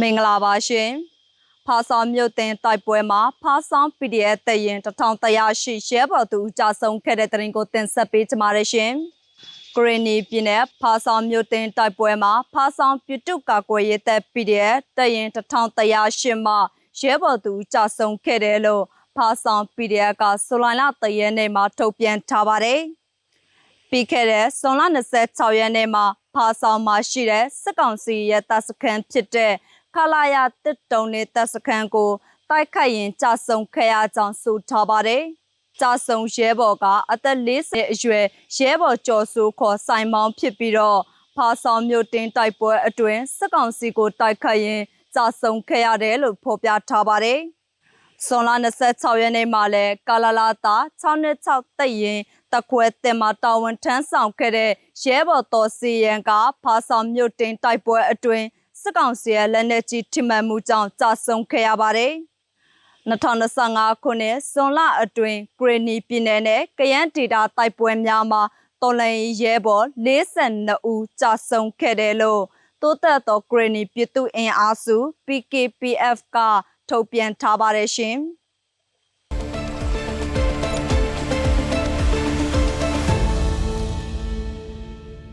မင်္ဂလာပါရှင်ဖာဆောင်မြို့တင်တိုက်ပွဲမှာဖာဆောင် PDF တရင်1100ရှိရဲဘော်သူအကြဆုံးခဲ့တဲ့တဲ့ရင်ကိုတင်ဆက်ပေးကြပါရရှင်ဂရနီပြည်နယ်ဖာဆောင်မြို့တင်တိုက်ပွဲမှာဖာဆောင်ပြည်တုကာကွယ်ရေးတပ် PDF တရင်1100ရှိမှရဲဘော်သူအကြဆုံးခဲ့တယ်လို့ဖာဆောင် PDF ကဆိုလိုင်လာတရဲနေ့မှာထုတ်ပြန်ထားပါတယ်ပြီးခဲ့တဲ့ဇွန်လ26ရက်နေ့မှာဖာဆောင်မှာရှိတဲ့စစ်ကောင်စီရဲ့တပ်စခန်းဖြစ်တဲ့ ခလာရတစ်တုံနဲ့တပ်စခန်းကိုတိုက်ခိုက်ရင်ကြာဆုံးခဲ့ရကြောင်းဆိုထားပါတယ်။ကြာဆုံးရဲဘော်ကအသက်40အရွယ်ရဲဘော်ကျော်စိုးခေါ်စိုင်မောင်းဖြစ်ပြီးတော့ဖာဆောင်မြို့တင်တိုက်ပွဲအတွင်းစစ်ကောင်စီကိုတိုက်ခိုက်ရင်ကြာဆုံးခဲ့ရတယ်လို့ဖော်ပြထားပါတယ်။ဇွန်လ26ရက်နေ့မှာလဲကာလာလာတာ626တက်ရင်တခွဲတင်မှာတာဝန်ထမ်းဆောင်ခဲ့တဲ့ရဲဘော်တော်စီရန်ကဖာဆောင်မြို့တင်တိုက်ပွဲအတွင်း စစ်ကောင်စီရဲ့လက်နက်ကြီးထိမှန်မှုကြောင့်ကြာဆုံးခဲ့ရပါတယ်။2025ခုနှစ်ဇွန်လအတွင်းဂရနီပြည်နယ်နဲ့ကယန်းဒေတာတိုက်ပွဲများမှာတော်လိုင်းရဲဘော်42ဦးကြာဆုံးခဲ့တယ်လို့တိုးတက်သောဂရနီပြည်သူ့အင်အားစု PKPF ကထုတ်ပြန်ထားပါတယ်ရှင်။